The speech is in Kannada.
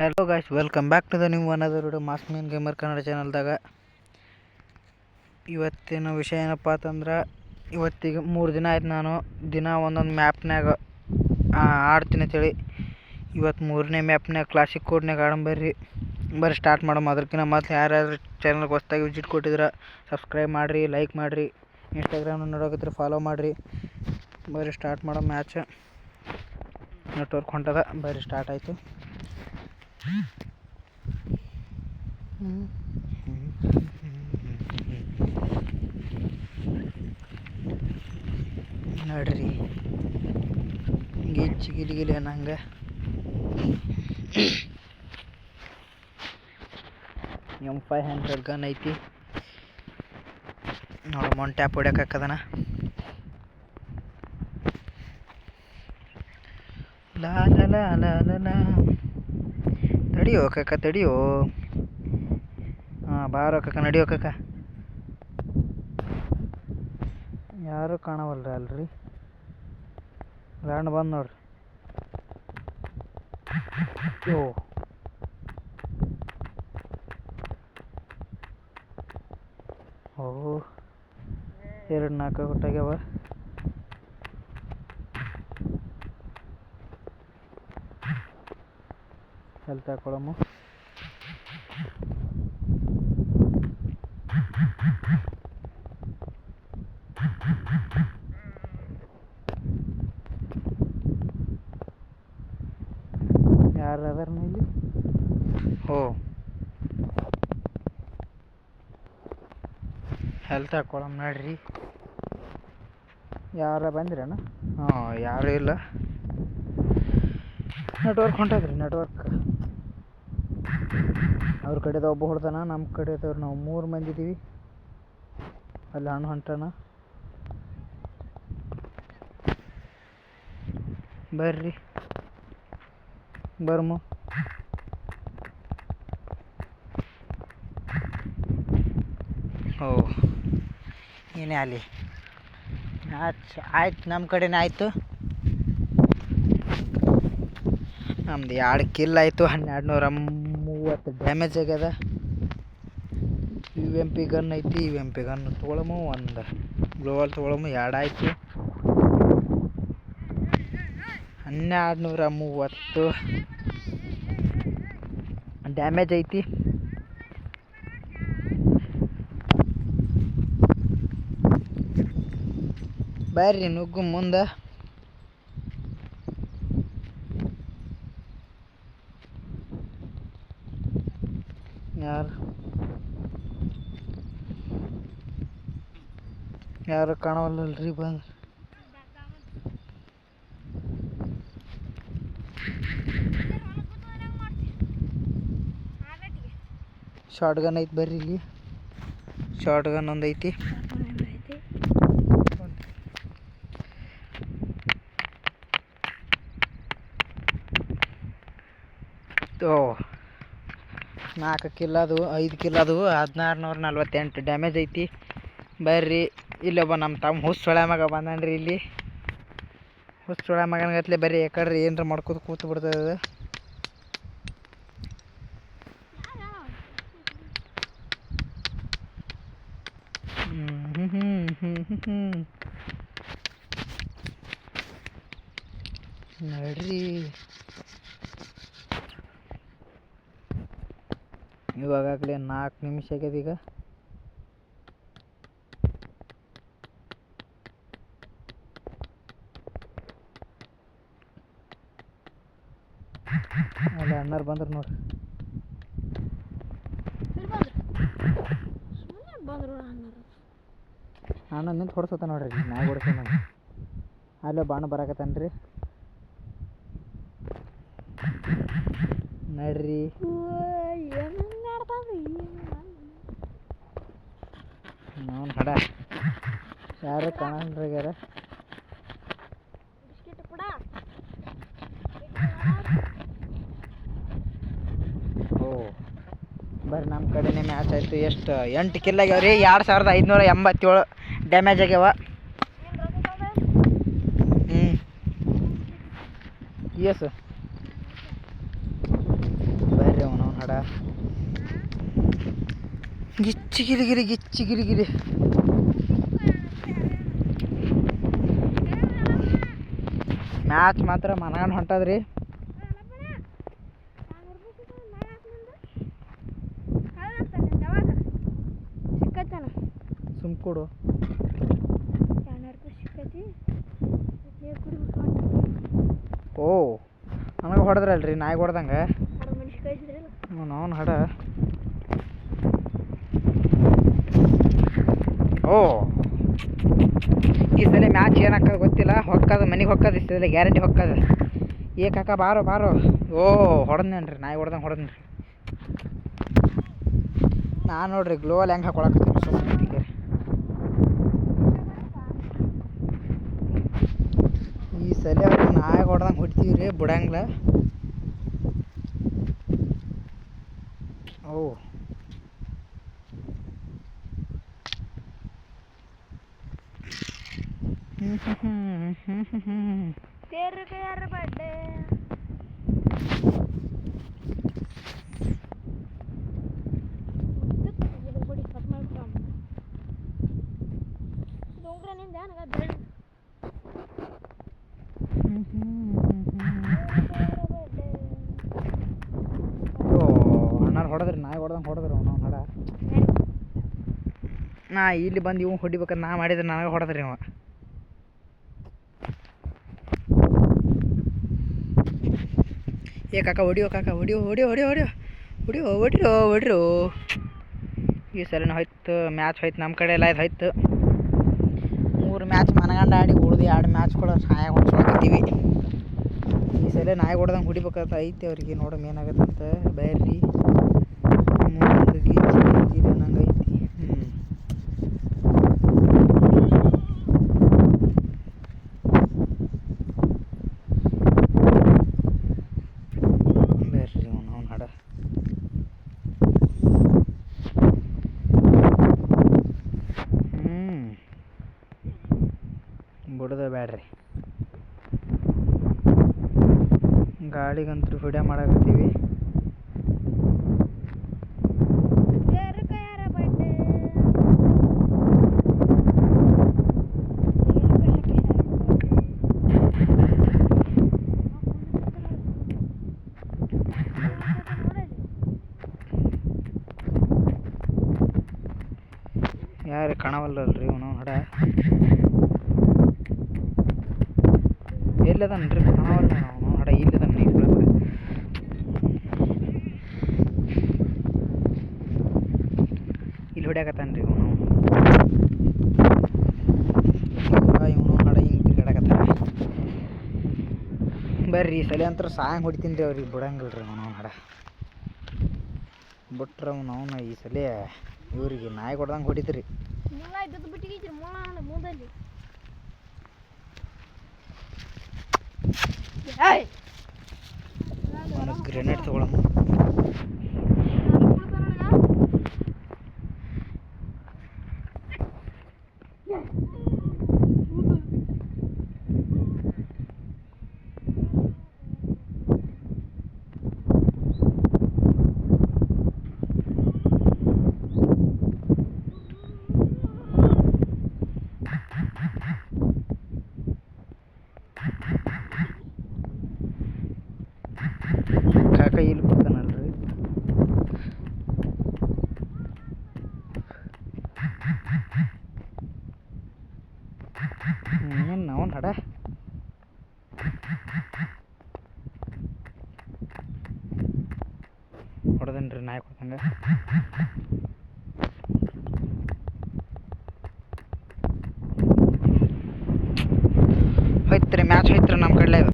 Hello guys welcome back to the new another video mass mean gamer Kannada ಚಾನಲ್ದಾಗ ಇವತ್ತಿನ ವಿಷಯ ಏನಪ್ಪ ಅಂತಂದ್ರೆ, ಇವತ್ತಿಗೆ ಮೂರು ದಿನ ಆಯ್ತು ನಾನು. ದಿನ ಒಂದೊಂದು ಮ್ಯಾಪ್ನಾಗ ಆಡ್ತೀನಿ ಅಂತೇಳಿ. ಇವತ್ತು ಮೂರನೇ ಮ್ಯಾಪ್ನಾಗ ಕ್ಲಾಸಿಕ್ ಕೋಡ್ನಾಗ ಆಡಂಬರ್ರಿ ಬರ್ರಿ. ಸ್ಟಾರ್ಟ್ ಮಾಡೋ ಅದಕ್ಕಿಂತ ಮೊದಲು ಯಾರ್ಯಾರು ಚಾನಲ್ಗೆ ಹೊಸ್ದಾಗಿ ವಿಜಿಟ್ ಕೊಟ್ಟಿದ್ರೆ ಸಬ್ಸ್ಕ್ರೈಬ್ ಮಾಡಿರಿ ಲೈಕ್ ಮಾಡಿರಿ. ಇನ್ಸ್ಟಾಗ್ರಾಮ್ನ ನೋಡೋಕಿದ್ರೆ ಫಾಲೋ ಮಾಡಿರಿ. ಬರ್ರಿ ಸ್ಟಾರ್ಟ್ ಮಾಡೋ ಮ್ಯಾಚ್ ನೆಟ್ವರ್ಕ್ ಹೊಂಟದ, ಬರ್ರಿ ಸ್ಟಾರ್ಟ್ ಆಯಿತು. ನೋಡ್ರಿ. ಗಿಚ್ಚಿ ಗಿಲಿ ಅನ್ನಂಗೆ. ಎಂ ಫೈವ್ ಹಂಡ್ರೆಡ್ ಗನ್ ಐತಿ. ನೋಡಿ ಮೊನ್ ಟ್ಯಾಪ್ ಹೊಡ್ಯಾಕದನ ಲಾ ಲಾ ಲಾ ಲಾ ಲಾ ಲಾ. ತಡಿಯೋ ಕಕ್ಕ, ತಡಿಯೋ. ಹಾಂ, ಬಾರೋ ಕಕ್ಕ, ನಡಿಯೋ ಕಕ್ಕ. ಯಾರು ಕಾಣವಲ್ರಿ ಅಲ್ರಿ? ಲ್ಯಾಂಡ್ ಬಂದು ನೋಡ್ರಿ. ಓ. ಓ. ಎರಡು ನಾಲ್ಕು ಹುಟ್ಟಾಗ್ಯಾವ ಹೆಲ್ತ್ ಕೊಡಮು ಯಾರು ಅದಾರ ಇಲ್ಲಿ ಓ ಹೆಲ್ತ್ ಹಾಕೊಳಮ್ ನೋಡ್ರಿ. ಯಾರ ಬಂದ್ರೇನ? ಹಾಂ ಯಾರು ಇಲ್ಲ. ನೆಟ್ವರ್ಕ್ ಹೊಂಟದ್ರಿ ನೆಟ್ವರ್ಕ್ ಅವ್ರ ಕಡೆದ ಒಬ್ಬ ಹೊಡ್ದಾನ ನಮ್ಮ ಕಡೆದವ್ರು ನಾವು ಮೂರು ಮಂದಿ ಇದ್ದೀವಿ ಅಲ್ಲಿ ಹಣ್ಣು ಹೊಂಟಾನ. ಬರ್ರಿ. ಬರ್ಮು. ಓ, ಏನೇ ಅಲ್ಲಿ ಆಯ್ತು ಆಯ್ತು ನಮ್ಮ ಕಡೆನೇ ಆಯಿತು. ನಮ್ದು ಎರಡು ಕಿಲ್ ಆಯಿತು ಹನ್ನೆರಡು ನೂರ ಮೂವತ್ತು ಡ್ಯಾಮೇಜ್ ಆಗ್ಯದ. ಯು ಎಂ ಪಿ ಗನ್ ಐತಿ ಯು ಎಂ ಪಿ ಗನ್ ತೊಗೊಳಮು ಒಂದು. ಗ್ಲೋವಲ್ ತೊಗೊಳಮು ಎರಡು ಆಯಿತು. ಹನ್ನೆರಡು ನೂರ ಮೂವತ್ತು ಡ್ಯಾಮೇಜ್ ಐತಿ. ಬರ್ರಿ ನುಗ್ಗು ಮುಂದೆ. ಯಾರು? ಯಾರು ಕಾಣವಲ್ಲಲ್ರಿ ಬಂದು? ಶಾರ್ಟ್ ಗನ್ ಐತಿ ಬರ್ರಿ ಇಲ್ಲಿ. ಶಾರ್ಟ್ ಗನ್ ಒಂದು ಐತಿ ಓ ನಾಲ್ಕು ಕಿಲ್ ಅದು ಐದು ಕಿಲ್ ಅದು ಹದಿನಾರು ನೂರ ನಲ್ವತ್ತೆಂಟು ಡ್ಯಾಮೇಜ್ ಐತಿ. ಬರ್ರಿ, ಇಲ್ಲೊಬ್ಬ ನಮ್ಮ ತಮ್ಮ ಹುಸ್ಸೊಳೆ ಮಗ ರೀ ಇಲ್ಲಿ. ಹುಸ್ಸೊಳೆ ಮಗನಗತ್ಲೆ ಬರ್ರಿ ಯಾಕಡ್ರಿ ಏನರ ಮಾಡ್ಕೋತ ಕೂತು ಬಿಡ್ತದ ನಡ್ರಿ. ಇವಾಗಲೇ ನಾಲ್ಕು ನಿಮಿಷ ಆಗ್ಯದ ಈಗ. ಅಲ್ಲಿ ಅಣ್ಣಾರು ಬಂದ್ರು ನೋಡ್ರಿ ಅಣ್ಣ ನಿಂತು ಹೊಡ್ಸತ್ತ ನೋಡ್ರಿ ನಾ ಹೊಡ್ಸ ಅಲ್ಲೇ ಬಾಣ ಬರಾಕತ್ತಾನ್ರಿ. ನಡ್ರಿ. ನಾವು ಹಡ ಯಾರು ಕಾಣಲ್ರಿಗ್ಯಾರ ಓ. ಬರ್ರಿ ನಮ್ಮ ಕಡೆನೇ ಮ್ಯಾಚ್ ಆಯಿತು. ಎಷ್ಟು ಎಂಟು ಕಿಲ್ ಆಗ್ಯಾವ ರೀ ಎರಡು ಸಾವಿರದ ಐದುನೂರ ಎಂಬತ್ತೇಳು ಡ್ಯಾಮೇಜ್ ಆಗ್ಯಾವ. ಹ್ಞೂ ಎಸ್ ಹಡ. ಗಿಚ್ಚಿ ಗಿರಿ ಗಿರಿ ಗಿಚ್ಚಿ ಗಿರಿ ಮ್ಯಾಚ್ ಮಾತ್ರ ಮನಗಂಡು ಹೊಂಟದ್ರಿ. ಸುಮ್ ಕೊಡು. ಓ ನನಗೆ ಹೊಡೆದ್ರಲ್ರಿ ನಾಯಿ ಹೊಡೆದಂಗೆ. ಅವನು ಹಡ. ಓ. ಈ ಸಲ ಮ್ಯಾಚ್ ಏನಾಕದ ಗೊತ್ತಿಲ್ಲ, ಹೊಕ್ಕದ, ಮನೆಗೆ ಹೊಕ್ಕದ, ಈ ಸಲ ಗ್ಯಾರಂಟಿ ಹೊಕ್ಕದ. ಏ ಕಾಕ, ಬಾರೋ ಬಾರೋ. ಓ, ಹೊಡೆದ್ನೇನ್ರಿ, ನಾಯಿ ಹೊಡೆದಂಗೆ ಹೊಡೆದ್ನಿ ನಾನು ನೋಡ್ರಿ ಗ್ಲೋವಲ್ ಹೆಂಗೆ ಹಾಕೊಳಕತ್ತೀನಿ ಈ ಸಲ ನಾಯಿ ಹೊಡೆದಂಗೆ ಹೊಡ್ತೀವಿ ರೀ ಬಿಡಂಗಿಲ್ಲ ಓ. ಡೋಂಗ್ರ ನಿಂದ ನನಗೆ ಬೆಳ್ಳ ಹ್ಮ್ ಹ್ಮ್ ಹ್ಮ್ ಹ್ಮ್. ಓ ಹೊಡೆದ್ರಿ ನಾಯಿ ಹೊಡೆದಂಗೆ ನಾ ಇಲ್ಲಿ ಬಂದು ಇವ್ ಹೊಡಿಬೇಕಾದ್ರೆ ನಾ ಮಾಡಿದ್ರೆ ನನಗೆ ಹೊಡೆದ್ರಿ ಅವ ಏ ಕಾಕ, ಹೊಡಿಯೋ ಕಾಕ, ಹೊಡಿಯೋ ಹೊಡಿಯೋ ಹೊಡಿಯೋ ಹೊಡಿಯೋ. ಹೊಡಿಯೋ ಹೊಡಿರೋ ಹೊಡಿರೋ. ಈ ಸಲನೂ ಹೋಯ್ತು ಮ್ಯಾಚ್ ಹೋಯ್ತು ನಮ್ಮ ಕಡೆ ಎಲ್ಲ ಇದು ಹೋಯ್ತು. ಮೂರು ಮ್ಯಾಚ್ ಮನಗಂಡ ಆಡಿ ಉಳ್ದು ಎರಡು ಮ್ಯಾಚ್ಗಳು ಸಹಾಯ ಹೊಡ್ಸ್ಕೊಳಕತ್ತೀವಿ ಈ ಸಲ ನಾಯಿ ಹೊಡ್ದಂಗೆ ಹೊಡಿಬೇಕಂತ ಐತಿ ಅವ್ರಿಗೆ, ನೋಡಮ್ ಏನಾಗತ್ತಂತ. ಬರ್ರಿ ಮುಂದೆ ಗಿಚ್ಚಿ ಗಿಚ್ಚಿ ಅನ್ನಂಗೆ ಐತಿ ಹ್ಞೂ ಬರ್ರಿ ಅವ್ನು ಅವ್ನು ಹಡ ಹ್ಞೂ ಬಿಡೋದ ಬ್ಯಾಡ್ರಿ. ಗಾಳಿಗಂತೂ ವಿಡಿಯೋ ಮಾಡಕತ್ತೀವಿ. ಯಾರು ಕಾಣವಲ್ಲಲ್ರಿ ಇವನು ಹಡ ಎಲ್ಲದನ್ರಿ ಕಾಣವಲ್ಲ ಅವನು ಹಡ ಇಲ್ಲದನ್ನ ನೀರು ಇಲ್ಲಿ ಹೊಡ್ಯಾಕತ್ತಾನ್ರಿ ಇವನು. ಇವನು ಅಡ ಹಿಂಗೆ ತಿರ್ಗಾಡಕತ್ತಾನ. ಬರ್ರಿ ಈ ಸಲ ಅಂತರ ಸಾಂಗ್ ಹೊಡಿತೀನಿ ರೀ ಅವ್ರಿಗೆ ಬಿಡಂಗಿಲ್ರಿ ಅವನು ಹಡ ಬಿಟ್ರೆ ಅವನು ಅವನ ಈ ಸಲ ಇವ್ರಿಗೆ ನಾಯಿ ಹೊಡ್ದಂಗೆ ಹೊಡಿದ್ರಿ మనకు గ్రెనేడ్ తోడము ಏನು ಅವನು ಹಡ ಹೊಡೆದನ್ರಿ ನಾಯಿ ಕೊಡ್ತಂಗ